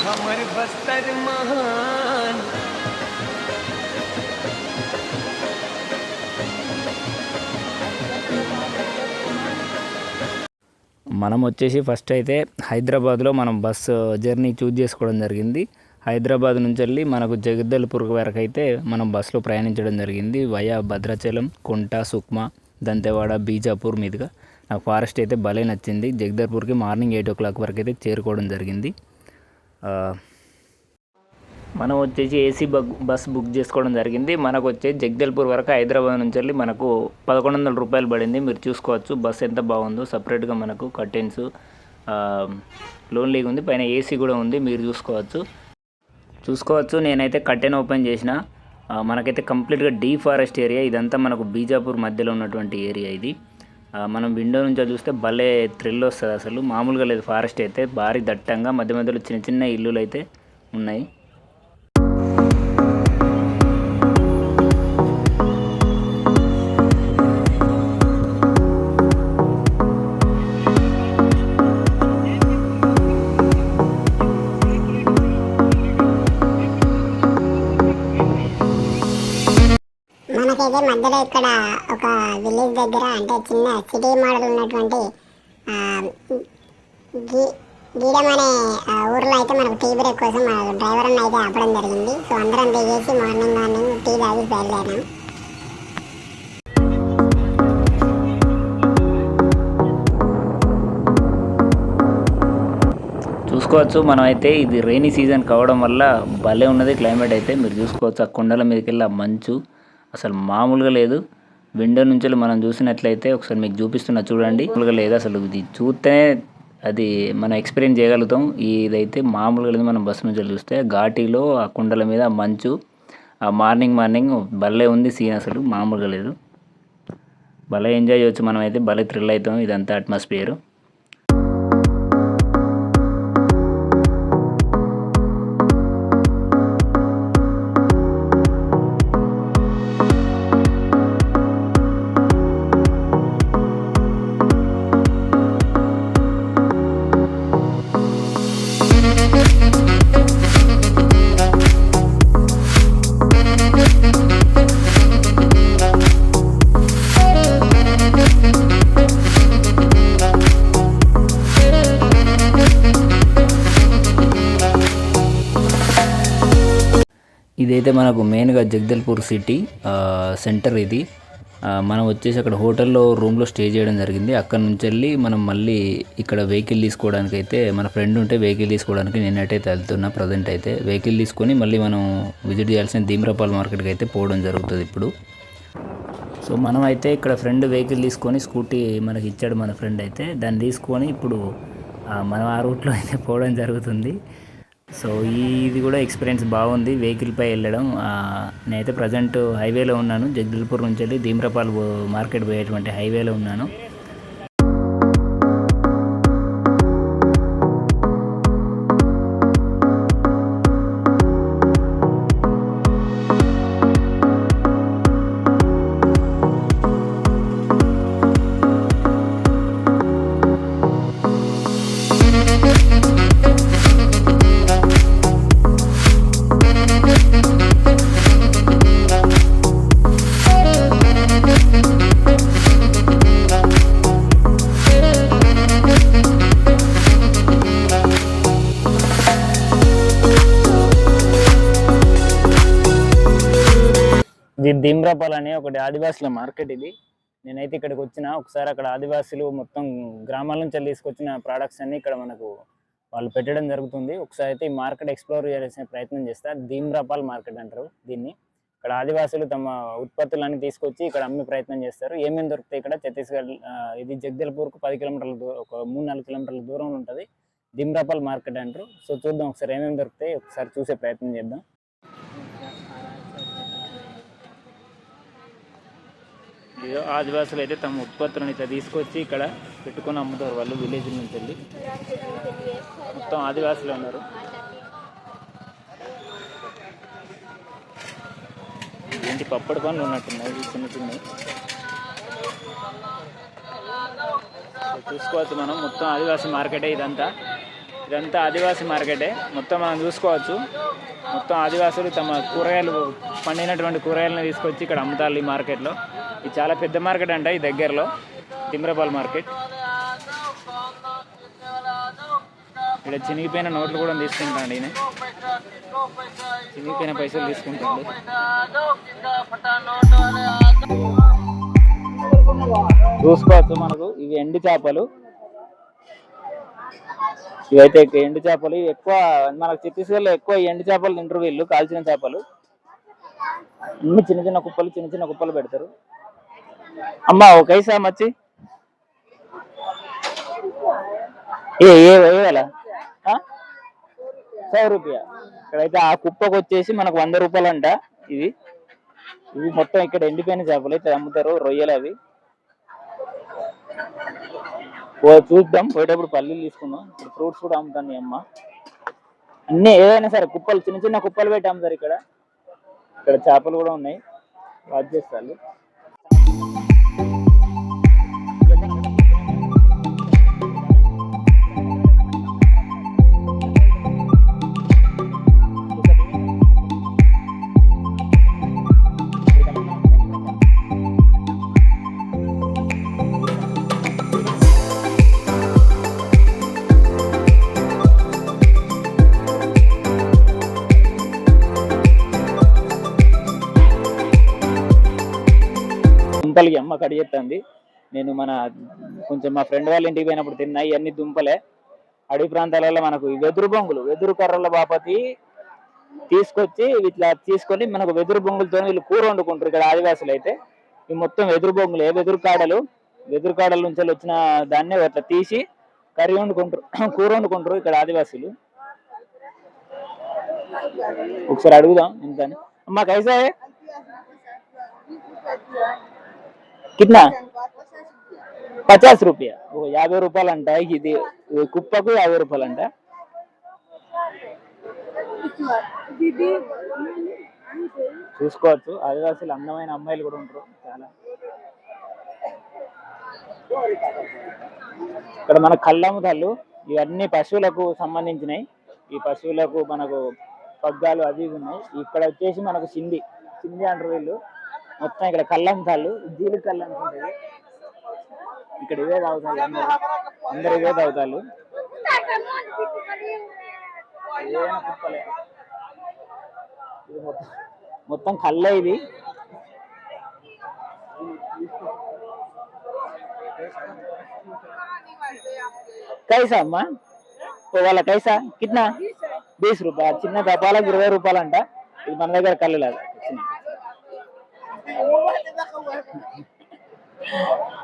हमर बस्तर महान మనం వచ్చేసి ఫస్ట్ అయితే హైదరాబాద్లో మనం బస్సు జర్నీ చూజ్ చేసుకోవడం జరిగింది హైదరాబాద్ నుంచి వెళ్ళి మనకు జగద్దల్పూర్ వరకు అయితే మనం బస్సులో ప్రయాణించడం జరిగింది వయా భద్రాచలం కుంట సుక్మా దంతెవాడ బీజాపూర్ మీదుగా నాకు ఫారెస్ట్ అయితే భలే నచ్చింది. జగదర్పూర్కి మార్నింగ్ ఎయిట్ ఓ క్లాక్ వరకు అయితే చేరుకోవడం జరిగింది. మనం వచ్చేసి ఏసీ బగ్ బస్ బుక్ చేసుకోవడం జరిగింది. మనకు వచ్చేసి జగదల్పూర్ వరకు హైదరాబాద్ నుంచి వెళ్ళి మనకు పదకొండు వందల రూపాయలు పడింది. మీరు చూసుకోవచ్చు బస్ ఎంత బాగుందో. సపరేట్గా మనకు కర్టెన్స్ లోన్లీగా ఉంది. పైన ఏసీ కూడా ఉంది. మీరు చూసుకోవచ్చు. చూసుకోవచ్చు. నేనైతే కర్టెన్ ఓపెన్ చేసిన. మనకైతే కంప్లీట్గా డీ ఫారెస్ట్ ఏరియా. ఇదంతా మనకు బీజాపూర్ మధ్యలో ఉన్నటువంటి ఏరియా ఇది. మనం విండో నుంచి చూస్తే భలే థ్రిల్ వస్తుంది అసలు. మామూలుగా లేదు ఫారెస్ట్ అయితే భారీ దట్టంగా మధ్య మధ్యలో చిన్న చిన్న ఇల్లులు అయితే ఉన్నాయి. అయితే మధ్యలో ఇక్కడ ఒక విలేజ్ దగ్గర అంటే చిన్న సిటీ మోడల్ ఉన్నటువంటి గీడం అనే ఊర్లో అయితే మనకు టీ బ్రేక్ కోసం మన డ్రైవర్ అన్న అయితే ఆపడం జరిగింది. సో అందరం దిగేసి మార్నింగ్ మార్నింగ్ టీ తాగి బయలుదేరాం. చూసుకోవచ్చు. మనం అయితే ఇది రైనీ సీజన్ కావడం వల్ల భలే ఉన్నది క్లైమేట్ అయితే. మీరు చూసుకోవచ్చు. ఆ కొండల మీదకి వెళ్ళి ఆ మంచు. అసలు మామూలుగా లేదు. విండో నుంచి మనం చూసినట్లయితే ఒకసారి మీకు చూపిస్తున్నా చూడండి. మామూలుగా లేదు అసలు. ఇది చూస్తే అది మనం ఎక్స్పీరియన్స్ చేయగలుగుతాం. ఇదైతే మామూలుగా లేదు మనం బస్సు నుంచి చూస్తే. ఘాటీలో ఆ కుండల మీద మంచు ఆ మార్నింగ్ మార్నింగ్ భలే ఉంది సీన్ అసలు. మామూలుగా లేదు. భలే ఎంజాయ్ చేయొచ్చు మనం అయితే భలే థ్రిల్ అవుతాం. ఇదంతా అట్మాస్ఫియర్. అయితే మనకు మెయిన్గా జగదల్పూర్ సిటీ సెంటర్ ఇది. మనం వచ్చేసి అక్కడ హోటల్లో రూమ్లో స్టే చేయడం జరిగింది. అక్కడ నుంచి వెళ్ళి మనం మళ్ళీ ఇక్కడ వెహికల్ తీసుకోవడానికి అయితే మన ఫ్రెండ్ ఉంటే వెహికల్ తీసుకోవడానికి నేనైతే వెళ్తున్నా ప్రజెంట్ అయితే. వెహికల్ తీసుకొని మళ్ళీ మనం విజిట్ చేయాల్సిన ధీమ్రపాల్ మార్కెట్కి అయితే పోవడం జరుగుతుంది ఇప్పుడు. సో మనం అయితే ఇక్కడ ఫ్రెండ్ వెహికల్ తీసుకొని స్కూటీ మనకి ఇచ్చాడు మన ఫ్రెండ్ అయితే. దాన్ని తీసుకొని ఇప్పుడు మనం ఆ రూట్లో అయితే పోవడం జరుగుతుంది. సో ఇది కూడా ఎక్స్పీరియన్స్ బాగుంది. వెహికల్పై వెళ్ళడం ఆ, నేనైతే ప్రజెంట్ హైవేలో ఉన్నాను. జగదల్పూర్ నుంచి వెళ్ళి ధీమ్రపాల్ మార్కెట్ పోయేటువంటి హైవేలో ఉన్నాను. ఇది అనే ఒకటి ఆదివాసుల మార్కెట్ ఇది. నేనైతే ఇక్కడికి వచ్చిన ఒకసారి అక్కడ ఆదివాసులు మొత్తం గ్రామాల నుంచి తీసుకొచ్చిన ప్రోడక్ట్స్ అన్ని ఇక్కడ మనకు వాళ్ళు పెట్టడం జరుగుతుంది. ఒకసారి అయితే ఈ మార్కెట్ ఎక్స్ప్లోర్ చేసే ప్రయత్నం చేస్తా. ధీమ్రాపాల్ మార్కెట్ అంటారు దీన్ని. ఇక్కడ ఆదివాసులు తమ ఉత్పత్తులన్నీ తీసుకొచ్చి ఇక్కడ అమ్మే ప్రయత్నం చేస్తారు. ఏమేమి దొరుకుతాయి ఇక్కడ? ఛత్తీస్గఢ్ ఇది జగదల్పూర్కు పది కిలోమీటర్ల దూరం ఒక మూడు నాలుగు కిలోమీటర్ల దూరంలో ఉంటుంది. దిమ్రాపాల్ మార్కెట్ అంటారు. సో చూద్దాం ఒకసారి ఏమేమి దొరుకుతాయి. ఒకసారి చూసే ప్రయత్నం చేద్దాం. ఏదో ఆదివాసులు అయితే తమ ఉత్పత్తులను ఇట్లా తీసుకొచ్చి ఇక్కడ పెట్టుకొని అమ్ముతారు వాళ్ళు విలేజ్ నుంచి వెళ్ళి. మొత్తం ఆదివాసులు ఉన్నారు. ఏంటి పప్పడి పనులు ఉన్నట్టున్నాయి చిన్న చిన్న చిన్నవి. చూసుకోవచ్చు మనం మొత్తం ఆదివాసీ మార్కెటే ఇదంతా. ఇదంతా ఆదివాసీ మార్కెటే. మొత్తం మనం చూసుకోవచ్చు. మొత్తం ఆదివాసులు తమ కూరగాయలు పండినటువంటి కూరగాయలను తీసుకొచ్చి ఇక్కడ అమ్ముతారు ఈ మార్కెట్లో. ఇది చాలా పెద్ద మార్కెట్ అంట ఈ దగ్గరలో తిమ్రపాల్ మార్కెట్. ఇక్కడ చినిగిపోయిన నోట్లు కూడా తీసుకుంటాడు ఈయన. చినిగిపోయిన పైసలు తీసుకుంటాడు. చూసుకోవచ్చు మనకు ఇవి ఎండు చేపలు. ఇవైతే ఎండు చేపలు. ఇవి ఎక్కువ మనకు ఛత్తీస్గఢ్లో ఎక్కువ ఈ ఎండు చేపలు తింటారు వీళ్ళు కాల్చిన చేపలు. అన్ని చిన్న చిన్న కుప్పలు చిన్న చిన్న కుప్పలు పెడతారు. అమ్మా ఒక ఐసా మచ్చి? ఏ ఏ సౌ రూపాయ. ఇక్కడైతే ఆ కుప్పకు వచ్చేసి మనకు వంద రూపాయలు అంట ఇవి. ఇవి మొత్తం ఇక్కడ ఎండిపోయిన చేపలు. అయితే అమ్ముతారు రొయ్యలు అవి. చూద్దాం. పోయేటప్పుడు పల్లీలు తీసుకుందాం. ఇప్పుడు ఫ్రూట్స్ కూడా అమ్ముతాను ఈ అమ్మ. అన్నీ ఏదైనా సరే కుప్పలు చిన్న చిన్న కుప్పలు పెట్టి అమ్ముతారు ఇక్కడ. ఇక్కడ చేపలు కూడా ఉన్నాయి. వాచ్ చేస్తారు Thank you. దుంపలకి అమ్మ కడిగెత్తంది నేను మన కొంచెం మా ఫ్రెండ్ వాళ్ళ ఇంటికి పోయినప్పుడు తిన్నా ఇవన్నీ దుంపలే. అడవి ప్రాంతాలలో మనకు వెదురు బొంగులు వెదురు కర్రల బాపతి తీసుకొచ్చి ఇట్లా తీసుకొని మనకు వెదురు బొంగులతో వీళ్ళు కూర వండుకుంటారు ఇక్కడ ఆదివాసులు అయితే. ఇవి మొత్తం వెదురు బొంగులు ఏ వెదురు కాడలు వెదురు కాడల నుంచి వచ్చిన దాన్ని అట్లా తీసి కర్రీ వండుకుంటారు కూర వండుకుంటారు ఇక్కడ ఆదివాసులు. ఒకసారి అడుగుదాం ఎంత అని. అమ్మా కైసా హై? పచాస్ రూపాయ? ఓ యాభై రూపాయలు అంట ఇది కుప్పకు యాభై రూపాయలు అంట చూసుకోవచ్చు. ఆదివాసీలు అందమైన అమ్మాయిలు కూడా ఉంటారు. చాలా. ఇక్కడ మన కళ్ళముతలు ఇవన్నీ పశువులకు సంబంధించినవి ఈ పశువులకు మనకు పగ్గాలు అవి ఇవి ఉన్నాయి. ఇక్కడ వచ్చేసి మనకు సింధి సింధి అంటారు వీళ్ళు. మొత్తం ఇక్కడ కళ్ళంతాలు జీలు కళ్ళు అనుకుంటుంది ఇక్కడ ఇవే తాగుతారు అందరు. అందరు ఇవే తాగుతారు. ఇది మొత్తం మొత్తం కళ్ళే ఇది కైసా అమ్మా? ఓ వాళ్ళ కైసా? కిట్నా? బీస్ రూపాయ చిన్న దపాలకు ఇరవై రూపాయలు అంట ఇది మన దగ్గర కళ్ళు లేదు.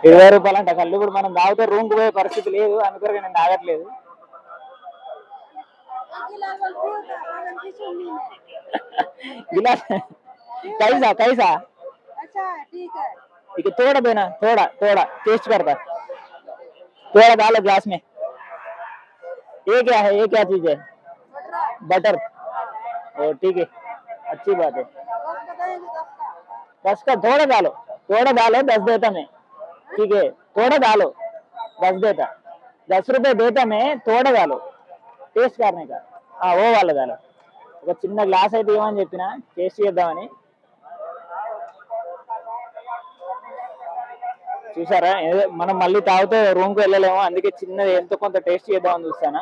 ఇరవై రూపాయలు అంట కళ్ళు కూడా మనం తాగితే రూమ్ కు పోయే పరిస్థితి లేదు అనుకోరు నేను తాగట్లేదు गिलास कैसा कैसा अच्छा ठीक है ठीक है थोड़ा देना थोड़ा थोड़ा टेस्ट करता थोड़ा डालो ग्लास में ये क्या है ये क्या चीज है बटर ओ ठीक है अच्छी बात है दस का थोड़ा डालो थोड़ा डालो दस देता मैं ठीक है थोड़ा डालो दस देता दस रुपए देता मैं थोड़ा डालो టేస్ట్ करने का ఆ, ఓ వాళ్ళ దాలో ఒక చిన్న గ్లాస్ అయితే ఇవ్వమని చెప్పిన టేస్ట్ చేద్దామని చూసారా ఏదో మనం మళ్ళీ తాగితే రూమ్ కు వెళ్ళలేము అందుకే చిన్నది ఎంతో కొంత టేస్ట్ చేద్దామని చూస్తాను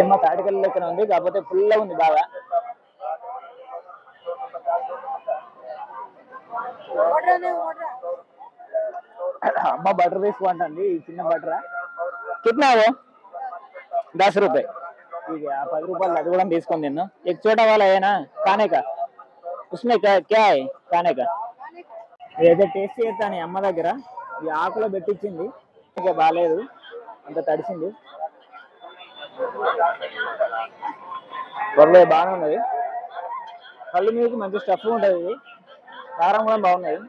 ఏమో తాటికల్ లెక్కన ఉంది కాకపోతే ఫుల్ ఉంది బాగా. అమ్మ బటర్ తీసుకుంటుంది ఈ చిన్న బటర్. కిట్నా దశ రూపాయి. ఇక ఆ పది రూపాయలు అది కూడా తీసుకొని నిన్ను ఇక చోట వాళ్ళ ఏనా? కానేకా. ఉస్మే క్యా ఏదో టేస్ట్ చేస్తాను అమ్మ దగ్గర. ఈ ఆకులో పెట్టించింది. ఇంకా బాగాలేదు అంత తడిసింది. పర్లేదు బాగానే ఉన్నది. కళ్ళు మీద మంచి స్టఫ్ ఉంటుంది కారం కూడా బాగున్నది.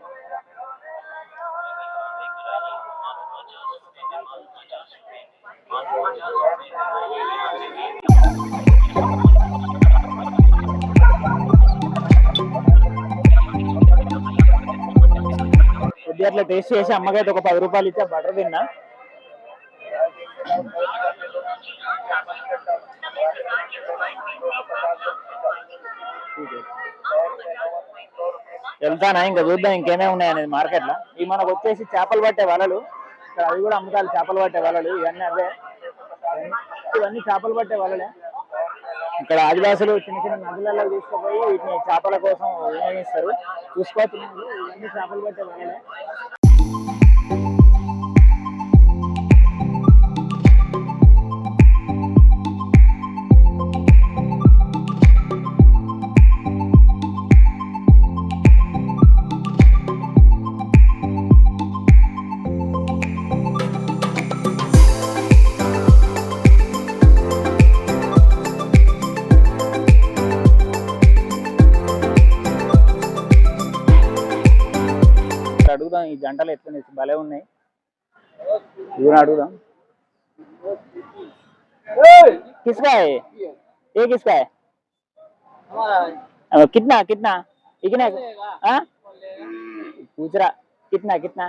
కొద్దిగా అట్లా టేస్ట్ చేసి అమ్మకైతే ఒక పది రూపాయలు ఇచ్చా బటర్ తిన్నా. వెళ్తానా ఇంకా చూద్దాం ఇంకేమేమి ఉన్నాయి అనేది మార్కెట్లో. ఇవి మనకు వచ్చేసి చేపలు పట్టే వలలు. ఇక్కడ అవి కూడా అమ్మకాలు చేపలు పట్టే వలలు ఇవన్నీ అవే. ఇవన్నీ చేపలు పట్టే వలలే. ఇక్కడ ఆదివాసులు చిన్న చిన్న నదులలో తీసుకుపోయి వీటిని చేపల కోసం వినియోగిస్తారు చూసుకోవచ్చు ఇవన్నీ చేపలు పట్టే వలలే. జంటలు ఎట్లున్నాయి భలే ఉన్నాయి ఇవి కూడా అడుగుదాం किसका है ये किसका है अब कितना कितना कितना हाँ पूछ रहा कितना कितना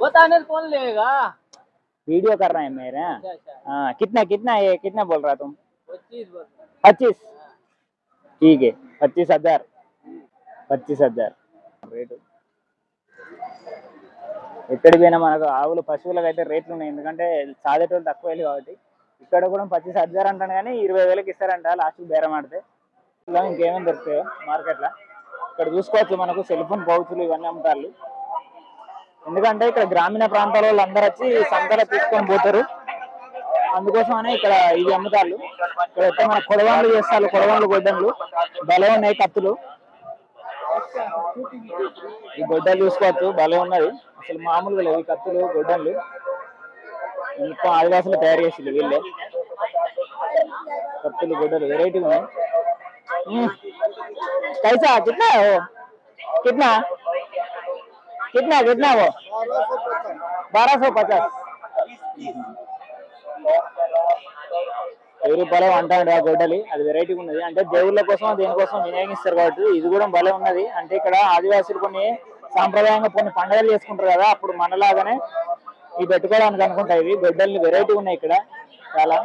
बताने कौन लेगा वीडियो कर रहे हैं मेरे हाँ कितना कितना ये कितना बोल रहा तुम पच्चीस पच्चीस ठीक है पच्चीस हजार పచ్చీస్ హజార్ రేటు ఎక్కడికి పోయినా మనకు ఆవులు పశువులకు అయితే రేట్లు ఉన్నాయి. ఎందుకంటే సాధేటోళ్ళు తక్కువ వేలు కాబట్టి. ఇక్కడ కూడా పచ్చి హజార్ అంటాను కానీ ఇరవై వేలకు ఇస్తారంట లాస్ట్ బేరం ఆడితే. ఇలా ఇంకేమేమి దొరుకుతాయో మార్కెట్లో ఇక్కడ చూసుకోవచ్చు మనకు సెల్ ఫోన్ పౌచులు ఇవన్నీ అమ్ముతారు ఎందుకంటే ఇక్కడ గ్రామీణ ప్రాంతాల వాళ్ళు అందరూ వచ్చి సంతలో తీసుకొని పోతారు. అందుకోసమనే ఇక్కడ ఇవి అమ్ముతారు ఇక్కడ అయితే మన కొడవాళ్ళు చేస్తారు కొడవాళ్ళు గొడ్డంలు బలం ఉన్నాయి కత్తులు. ఈ గొడ్డలు చూసుకోవచ్చు భలే ఉన్నది. అసలు మామూలుగా లేవు ఈ కత్తులు గొడ్డలు మొత్తం ఆదివాసులు తయారు చేసిండ్రు వీళ్ళే. కత్తులు గొడ్డలు వెరైటీ ఉన్నాయి. కైసా కిట్నా? కిట్నా? కిట్నా కిట్నా బారా సో పచాస్ వెయ్యి బలం అంటాడు ఆ గొడ్డలి. అది వెరైటీ ఉన్నది. అంటే దేవుళ్ళ కోసం దేనికోసం వినియోగిస్తారు కాబట్టి ఇది కూడా బలం ఉన్నది. అంటే ఇక్కడ ఆదివాసులు కొన్ని సాంప్రదాయంగా కొన్ని పండుగలు చేసుకుంటారు కదా అప్పుడు మనలాగానే ఇవి పెట్టుకోవడానికి అనుకుంటా ఇవి. గొడ్డల్ని వెరైటీ ఉన్నాయి ఇక్కడ. చాలా.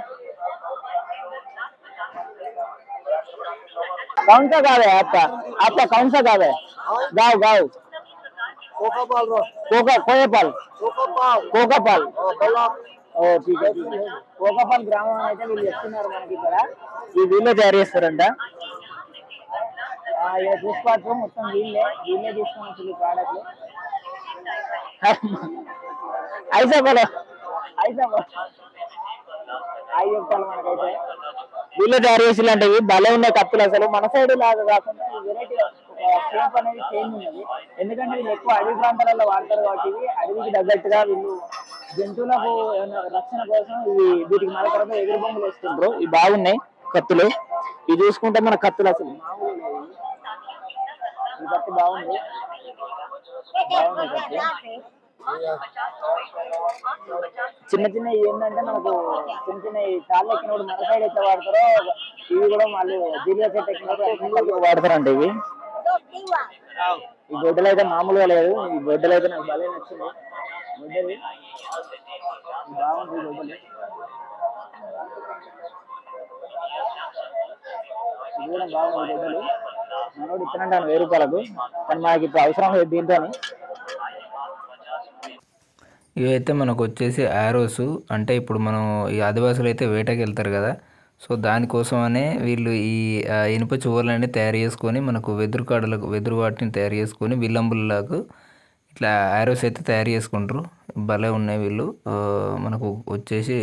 కౌన్సా కాదే అత్త. అత్త కౌన్సా కాదే. గావు గావు. కోకపాల్ కోకపాల్. కోకపాల్. ఓ ఠీక్ కోకపాల్ గ్రామం అయితే వీళ్ళు చెప్తున్నారు మనకి ఇక్కడ. ఈ వీళ్ళే తయారు చేస్తారంట? ఆ, ఇక చూసుకోవచ్చు మొత్తం వీళ్ళే. వీళ్ళే తీసుకొని వచ్చి ప్రోడక్ట్ ఐసా బోలో ఐసా బోలో అవి చెప్తాను మనకైతే. వీళ్ళే తయారు భలే ఉన్నాయి కత్తులు అసలు. మన సైడ్ లాగా కాకుండా వెరైటీ షేప్ అనేది చేంజ్ ఉన్నది. ఎందుకంటే వీళ్ళు ఎక్కువ అడవి ప్రాంతాలలో వాడతారు కాబట్టి ఇవి అడవికి తగ్గట్టుగా వీళ్ళు జంతువులకు రక్షణ కోసం ఇవి వీటికి తర్వాత ఎదురు బొమ్మలు వేస్తుండ్రు. ఇవి బాగున్నాయి కత్తులు. ఇవి చూసుకుంటే మన కత్తులు అసలు. ఈ కత్తి బాగుంది. బాగుంది కత్తి. చిన్న చిన్న ఏంటంటే మనకు చిన్న చిన్న కాళ్ళు ఎక్కినప్పుడు మన సైడ్ ఎట్లా వాడతారో ఇవి కూడా మళ్ళీ జీలియా సెట్ ఎక్కినప్పుడు వాడతారంట ఇవి. ఈ గొడ్డలు అయితే మామూలుగా లేదు. ఈ గొడ్డలు అయితే నాకు భలే నచ్చింది. గొడ్డలి బాగుంది ఈ గొడ్డలి ఇది కూడా బాగుంది గొడ్డలు మనోడు ఇచ్చినంటాను వెయ్యి రూపాయలకు. కానీ మనకి ఇప్పుడు అవసరం లేదు దీంతో ఇవైతే మనకు వచ్చేసి యారోస్ అంటే ఇప్పుడు మనం ఈ ఆదివాసులు అయితే వేటకి వెళ్తారు కదా. సో దానికోసమనే వీళ్ళు ఈ ఇనుప చువర్లని తయారు చేసుకొని మనకు వెదురు కాడలకు వెదురు వాటిని తయారు చేసుకొని విల్లంబుల్లాగా ఇట్లా యారోస్ అయితే తయారు చేసుకుంటారు. భలే ఉన్నాయి వీళ్ళు. మనకు వచ్చేసి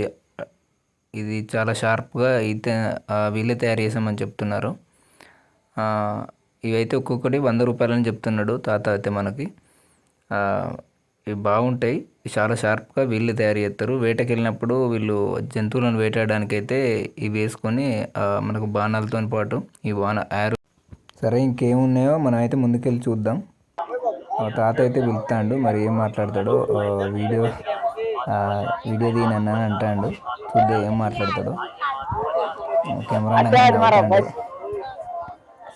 ఇది చాలా షార్ప్గా అయితే వీళ్ళే తయారు చేసామని చెప్తున్నారు. ఇవైతే ఒక్కొక్కటి వంద రూపాయలని చెప్తున్నాడు తాత అయితే మనకి. ఇవి బాగుంటాయి. ఇవి చాలా షార్ప్గా వీళ్ళు తయారు చేస్తారు. వేటకి వెళ్ళినప్పుడు వీళ్ళు జంతువులను వేటాడడానికి అయితే ఇవి వేసుకొని మనకు బాణాలతో పాటు ఈ బాణ యారు సరే ఇంకేమున్నాయో మనం అయితే ముందుకెళ్ళి చూద్దాం. తాత అయితే పిలుస్తాడు మరి ఏం మాట్లాడతాడో వీడియో వీడియో తీనన్నా అని అంటాడు. చూద్దాం ఏం మాట్లాడతాడో. కెమెరా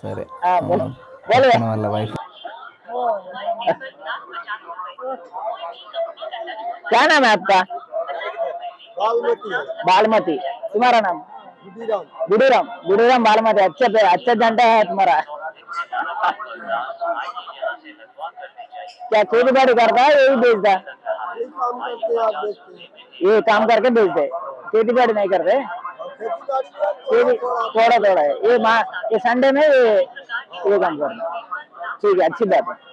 సరే వాళ్ళ వైఫ్ क्या नाम है आपका? बालमती। तुम्हारा नाम? गुडीराम गुडीराम बालमती। अच्छा पे अच्छा घंटा है तुम्हारा। क्या खेती बाड़ी करता है यही बेचता ये काम करके बेचते खेती बाड़ी नहीं करते? थोड़ा थोड़ा है। ये माँ ये संडे में ये ये काम करना ठीक है अच्छी बात है।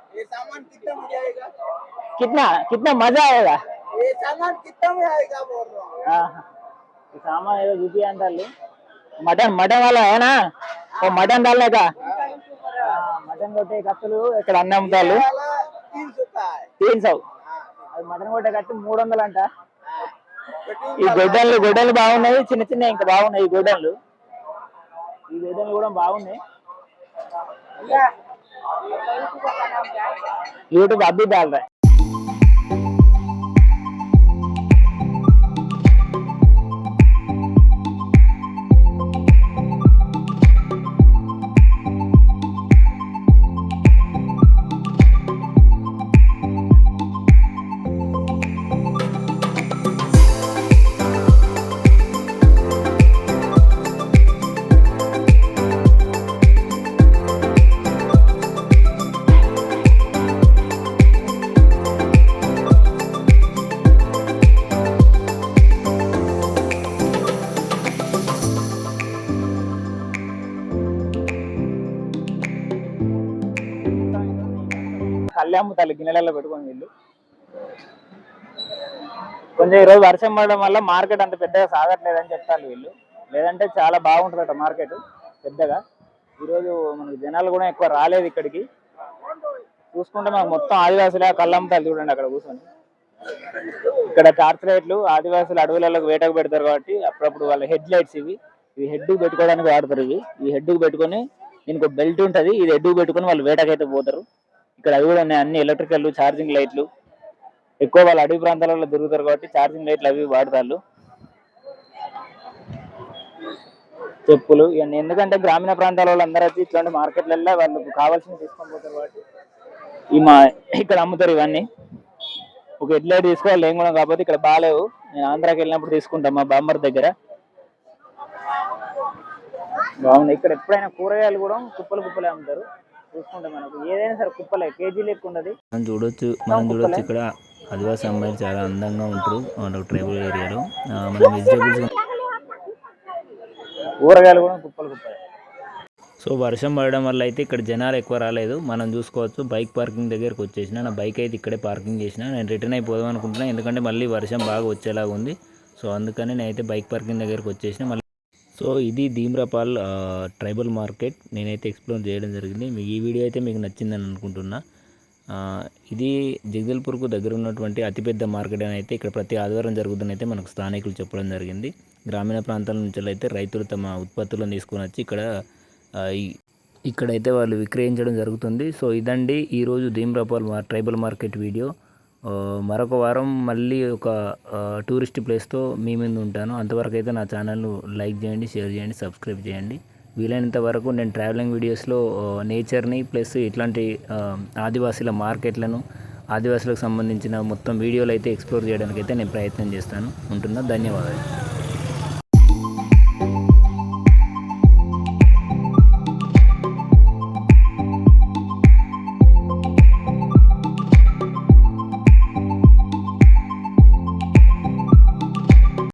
कितने में जाएगा कितना कितना मजा आएगा ये सामान कितने में आएगा बोल रहा हूँ हाँ, ఈ సామాన్ ఏదో చూపి అంటారు మటన్ మటన్ వాళ్ళ ఏనా ఓ మటన్ डालने का మటన్ కొట్టే కత్తులు ఇక్కడ అన్ని అమ్ముతారు वाला तीन सौ का है తీన్ సౌ అది మటన్ కొట్టే కత్తి మూడు వందలు అంట कटिंग ఈ గొడ్డలు గొడ్డలు బాగున్నాయి చిన్న చిన్న ఇంకా బాగున్నాయి ఈ గొడ్డలు ఈ గొడ్డలు కూడా బాగున్నాయి यूट्यूब अभी डाल रहे हैं। కళ్ళే అమ్ముతారు గిన్నెలలో పెట్టుకొని వీళ్ళు కొంచెం ఈరోజు వర్షం పడడం వల్ల మార్కెట్ అంత పెద్దగా సాగట్లేదని చెప్తారు వీళ్ళు. లేదంటే చాలా బాగుంటుందట మార్కెట్ పెద్దగా. ఈరోజు మనకి జనాలు కూడా ఎక్కువ రాలేదు ఇక్కడికి. చూసుకుంటే మాకు మొత్తం ఆదివాసులే కళ్ళు అమ్ముతారు చూడండి అక్కడ కూర్చొని. ఇక్కడ టార్చ్ లైట్లు ఆదివాసులు అడవులలో వేటకు పెడతారు కాబట్టి అప్పుడప్పుడు వాళ్ళ హెడ్ లైట్స్ ఇవి. ఇవి హెడ్ పెట్టుకోవడానికి వాడతారు ఇవి. ఈ హెడ్ పెట్టుకొని దీనికి బెల్ట్ ఉంటుంది. ఇది హెడ్ పెట్టుకొని వాళ్ళు వేటకైతే పోతారు. ఇక్కడ అవి కూడా ఉన్నాయి. అన్ని ఎలక్ట్రికల్ ఛార్జింగ్ లైట్లు ఎక్కువ వాళ్ళు అడవి ప్రాంతాలలో దొరుకుతారు కాబట్టి ఛార్జింగ్ లైట్లు అవి వాడతారు చెప్పులు ఇవన్నీ. ఎందుకంటే గ్రామీణ ప్రాంతాల వాళ్ళు అందరూ వచ్చి ఇట్లాంటి మార్కెట్లలో వాళ్ళకు కావాల్సిన తీసుకొని పోతారు కాబట్టి. ఈ మా ఇక్కడ అమ్ముతారు ఇవన్నీ. ఒక హెడ్ తీసుకోవాలి ఏం కూడా కాకపోతే ఇక్కడ బాగాలేవు. నేను ఆంధ్రాకి వెళ్ళినప్పుడు తీసుకుంటాం మా బాంబర్ దగ్గర. బాగుంది ఇక్కడ ఎప్పుడైనా కూరగాయలు కూడా కుప్పలు కుప్పలే అమ్ముతారు. చూసుకుంటే మనకు ఏదైనా సరే కుప్పలే కేజీ లెక్క ఉండదు మనం చూడొచ్చు మనం చూడొచ్చు ఇక్కడ ఆదివాసీ అమ్మాయిలు చాలా అందంగా ఉంటారు మన ట్రైబల్ ఏరియాలో మనం వెజిటేబుల్స్ కూరగాయలు కూడా కుప్పలు కుప్పలే. సో వర్షం పడడం వల్ల అయితే ఇక్కడ జనాలు ఎక్కువ రాలేదు. మనం చూసుకోవచ్చు బైక్ పార్కింగ్ దగ్గరకు వచ్చేసిన నా బైక్ అయితే ఇక్కడే పార్కింగ్ చేసిన నేను రిటర్న్ అయిపోదాం అనుకుంటున్నా ఎందుకంటే మళ్ళీ వర్షం బాగా వచ్చేలాగా ఉంది. సో అందుకని నేనైతే బైక్ పార్కింగ్ దగ్గరకు వచ్చేసిన సో ఇది ధీమ్రపాల్ ట్రైబల్ మార్కెట్. నేనైతే ఎక్స్ప్లోర్ చేయడం జరిగింది. మీకు ఈ వీడియో అయితే మీకు నచ్చిందని అనుకుంటున్నా. ఇది జగదల్పూర్కు దగ్గర ఉన్నటువంటి అతిపెద్ద మార్కెట్ అని అయితే ఇక్కడ ప్రతి ఆదివారం జరుగుతుందని అయితే మనకు స్థానికులు చెప్పడం జరిగింది. గ్రామీణ ప్రాంతాల నుంచి అయితే రైతులు తమ ఉత్పత్తులను తీసుకొని వచ్చి ఇక్కడ ఇక్కడైతే వాళ్ళు విక్రయించడం జరుగుతుంది. సో ఇదండి ఈరోజు ధీమ్రపాల్ మా ట్రైబల్ మార్కెట్ వీడియో. మరొక వారం మళ్ళీ ఒక టూరిస్ట్ ప్లేస్తో మీ ముందు ఉంటాను. అంతవరకు అయితే నా ఛానల్ను లైక్ చేయండి షేర్ చేయండి సబ్స్క్రైబ్ చేయండి. వీలైనంత వరకు నేను ట్రావెలింగ్ వీడియోస్లో నేచర్ని ప్లస్ ఇట్లాంటి ఆదివాసీల మార్కెట్లను ఆదివాసులకు సంబంధించిన మొత్తం వీడియోలు అయితే ఎక్స్ప్లోర్ చేయడానికి అయితే నేను ప్రయత్నం చేస్తాను. ఉంటున్నా ధన్యవాదాలు.